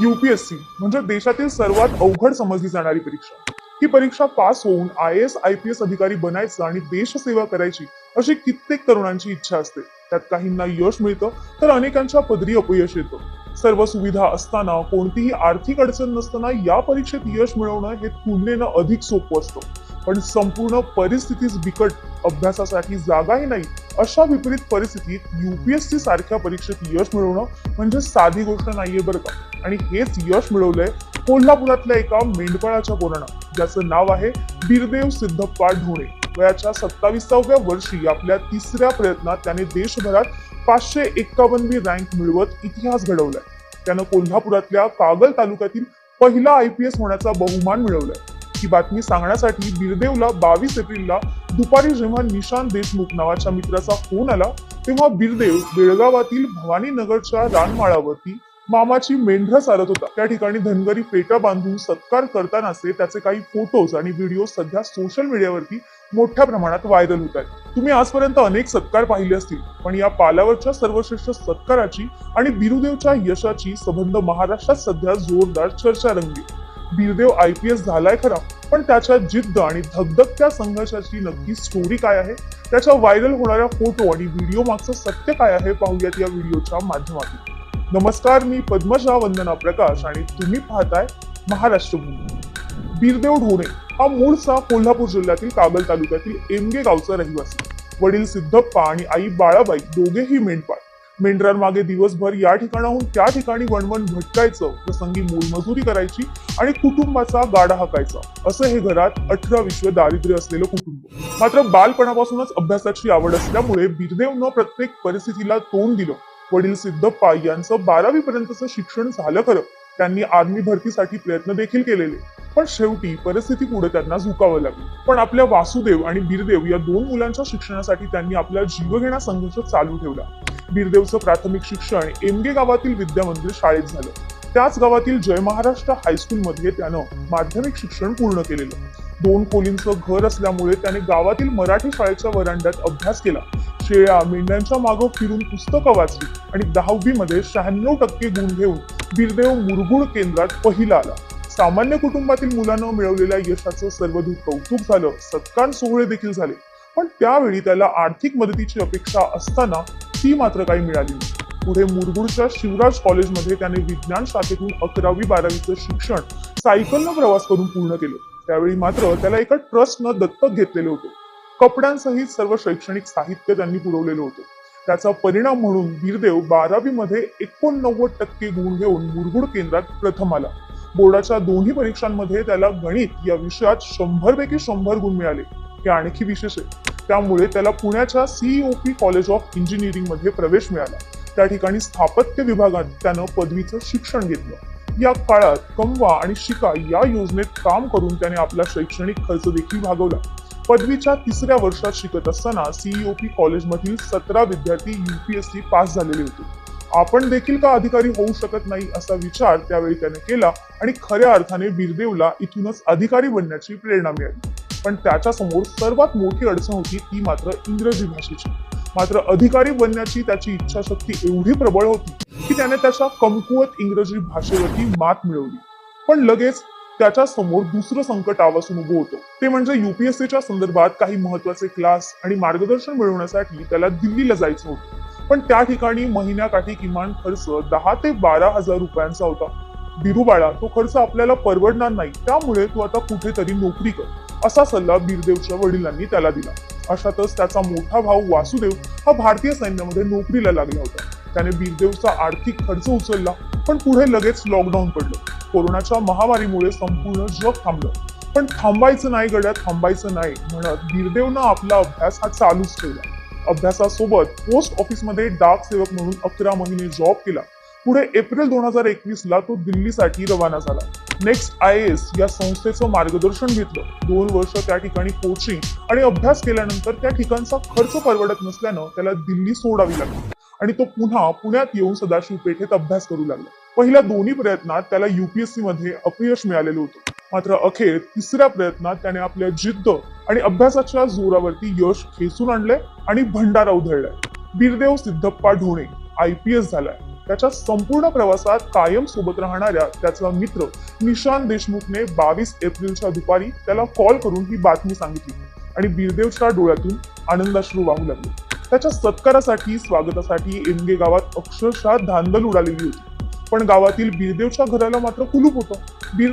UPSC म्हणजे देशातील सर्वात अवघड समजली जाणारी परीक्षा. ही परीक्षा पास होऊन I S I P S अधिकारी बनायचं आणि देशसेवा करायची अशी कित्येक तरुणांची इच्छा असते. त्यात काहींना यश मिळतं तर अनेकांच्या पदरी अपयश येतं. सर्व सुविधा असताना कोणतीही आर्थिक अडचण नसताना या परीक्षेत यश मिळवणं हे तुलनेनं अधिक सोपं असतं. पण संपूर्ण परिस्थितीच बिकट अभ्यासासाठी जागाही नाही अशा विपरीत परिस्थितीत युपीएससी सारख्या परीक्षेत यश मिळवणं म्हणजे साधी गोष्ट नाहीये बरं का. आणि हेच यश मिळवलंय कोल्हापुरातल्या एका मेंढपाळाच्या पोरानं. ज्याचं नाव आहे बिरदेव सिद्धप्पा ढोणे वयाच्या सत्तावीसाव्या वर्षी आपल्या तिसऱ्या प्रयत्नात त्याने देशभरात पाचशे एक्कावन्नवी रँक मिळवत इतिहास घडवलाय. त्यानं कोल्हापुरातल्या कागल तालुक्यातील पहिला आय पी एस होण्याचा बहुमान मिळवलाय. ही बातमी सांगण्यासाठी बिरदेवला बावीस एप्रिलला दुपारी जेव्हा निशांत देशमुख नावाच्या मित्राचा फोन आला तेव्हा बिरदेव बेळगावातील भवानी नगरच्या रानमाळावरती मामाची मेंढरं चालत होता. त्या ठिकाणी धनगरी फेटा बांधून सत्कार करतानाचे त्याचे काही फोटोज आणि व्हिडिओ सध्या सोशल मीडियावरती मोठ्या प्रमाणात व्हायरल होत आहेत. तुम्ही आजपर्यंत अनेक सत्कार पाहिले असतील पण या पालावरच्या सर्वश्रेष्ठ सत्काराची आणि बिरुदेवच्या यशाची संबंध महाराष्ट्रात सध्या जोरदार चर्चा रंगली बिरदेव आय पी एस झालाय खरा पण त्याच्या जिद्द आणि धगधगत्या संघर्षाची नक्की स्टोरी काय आहे? त्याच्या व्हायरल होणाऱ्या फोटो आणि व्हिडिओ मागचं सत्य काय आहे? पाहूयात या व्हिडिओच्या माध्यमातून. नमस्कार मी पद्मशा वंदना प्रकाश आणि तुम्ही पाहताय महाराष्ट्र भूमी बिरदेव ढोणे हा मूळचा कोल्हापूर जिल्ह्यातील कागल तालुक्यातील एमगे गावचा रहिवासी. वडील सिद्धप्पा आणि आई बाळाबाई दोघेही मेंढपाळ. मेंढरांमागे दिवसभर या ठिकाणाहून त्या ठिकाणी वणवण भटकायचं प्रसंगी मोलमजुरी करायची आणि कुटुंबाचा गाडा हाकायचा असं हे घरात अठरा विश्व दारिद्र्य असलेलं कुटुंब. मात्र बालपणापासूनच अभ्यासाची आवड असल्यामुळे बिरदेवनं प्रत्येक परिस्थितीला तोंड दिलं. वडील सिद्धप्पा यांचं बारावी पर्यंतचं शिक्षण झालं खरं. त्यांनी आर्मी भरतीसाठी प्रयत्न देखील केलेले. पण शेवटी परिस्थिती पुढे त्यांना झुकावं लागलं. पण आपल्या वासुदेव आणि बिरदेव या दोन मुलांच्या शिक्षणासाठी त्यांनी आपला जीवघेणा संघर्ष चालू ठेवला. बिरदेवचं प्राथमिक शिक्षण एमगे गावातील विद्या मंदिर शाळेत झालं. त्याच गावातील जय महाराष्ट्र हायस्कूलमध्ये त्यानं माध्यमिक शिक्षण पूर्ण केलेलं. दोन खोलींचं घर असल्यामुळे त्याने गावातील मराठी शाळेच्या वरांड्यात अभ्यास केला. शेळ्या मेंढ्यांच्या मागं फिरून पुस्तकं वाचली आणि दहावी मध्ये शहाण्णव टक्के गुण घेऊन बिरदेव मुरगुड केंद्रात पहिला आला. सामान्य कुटुंबातील मुलानं मिळवलेल्या यशाचं सर्वदूर कौतुक झालं. सत्कार सोहळे देखील झाले. पण त्यावेळी त्याला आर्थिक मदतीची अपेक्षा असताना ती मात्र काही मिळाली नाही. पुढे मुरगुडच्या शिवराज कॉलेजमध्ये त्याने विज्ञान शाखेतून अकरावी बारावीचं शिक्षण सायकलनं प्रवास करून पूर्ण केलं. त्यावेळी मात्र त्याला एका ट्रस्टनं दत्तक घेतलेले होतं. कपड्यांसहित सर्व शैक्षणिक साहित्य त्यांनी पुरवलेलं होतं. त्याचा परिणाम म्हणून बीरदेव बारावी मध्ये एकोणनव्वद टक्के गुण घेऊन मुरगुड केंद्रात प्रथम आला. बोर्डाच्या दोन्ही परीक्षांमध्ये त्याला गणित या विषयात शंभर पैकी शंभर गुण मिळाले. हे आणखी विशेष आहे. त्यामुळे त्याला पुण्याच्या सीईओपी कॉलेज ऑफ इंजिनिअरिंगमध्ये प्रवेश मिळाला. त्या ठिकाणी स्थापत्य विभागात त्यानं पदवीचं शिक्षण घेतलं. या काळात कमवा आणि शिका या योजनेत काम करून त्याने आपला शैक्षणिक खर्च देखील भागवला. पदवीच्या तिसऱ्या वर्षात शिकत असताना सीईओपी कॉलेजमधील सतरा विद्यार्थी युपीएससी पास झालेले होते. आपण देखील का अधिकारी होऊ शकत नाही असा विचार त्यावेळी त्याने केला आणि खऱ्या अर्थाने बिरदेवला इथूनच अधिकारी बनण्याची प्रेरणा मिळाली. पण त्याच्यासमोर सर्वात मोठी अडचण होती ती मात्र इंग्रजी भाषेची. मात्र अधिकारी बनण्याची त्याची इच्छाशक्ती एवढी प्रबळ होती की त्याने त्याच्या कमकुवत इंग्रजी भाषेवरती मात मिळवली. पण लगेच त्याच्यासमोर दुसरं संकट आवासून उभं होतं. ते म्हणजे युपीएससीच्या संदर्भात काही महत्त्वाचे क्लास आणि मार्गदर्शन मिळवण्यासाठी त्याला दिल्लीला जायचं होतं. पण त्या ठिकाणी महिन्याकाठी किमान खर्च दहा ते बारा हजार रुपयांचा होता. बिरुबाळा तो खर्च आपल्याला परवडणार नाही. त्यामुळे तू आता कुठेतरी नोकरी कर असा सल्ला बिरदेवच्या वडिलांनी त्याला दिला. अशातच त्याचा मोठा भाऊ वासुदेव हा भारतीय सैन्यामध्ये नोकरीला लागला होता. त्याने बिरदेवचा आर्थिक खर्च उचलला पण पुढे लगेच लॉकडाऊन पडलं. कोरोनाच्या महामारीमुळे संपूर्ण जग थांबलं. पण थांबायचं नाही गड्या थांबायचं नाही म्हणत बिरदेवनं आपला अभ्यास हा चालूच ठेवला. अभ्यासासोबत पोस्ट ऑफिसमध्ये डाक सेवक म्हणून अकरा महिने जॉब केला. पुढे एप्रिल दोन हजार एकवीस ला तो दिल्लीसाठी रवाना झाला. नेक्स्ट आय एस या संस्थेचं मार्गदर्शन घेतलं. दोन वर्ष त्या ठिकाणी कोचिंग आणि अभ्यास केल्यानंतर त्या ठिकाणचा खर्च परवडत नसल्यानं त्याला दिल्ली सोडावी लागली. आणि तो पुन्हा पुण्यात येऊन सदाशिव पेठेत अभ्यास करू लागला. पहिल्या दोन्ही प्रयत्नात त्याला युपीएससी मध्ये अपयश मिळालेलं होतं. मात्र अखेर तिसऱ्या प्रयत्नात त्याने आपल्या जिद्द आणि अभ्यासाच्या जोरावरती यश खेचून आणलंय आणि भंडारा उधळलाय. Birdev Siddhappa Dhone I P S झालाय. त्याच्या संपूर्ण प्रवासात कायम सोबत राहणाऱ्या त्याचा मित्र निशांत देशमुखने बावीस एप्रिलच्या दुपारी त्याला कॉल करून ही बातमी सांगितली. आणि बीरदेवच्या डोळ्यातून आनंदाश्रू वाहू लागले. त्याच्या सत्कारासाठी स्वागतासाठी एमगे गावात अक्षरशः धांदल उडालेली होती. पण गावातील बीरदेवच्या घराला मात्र कुलूप होतं. बीर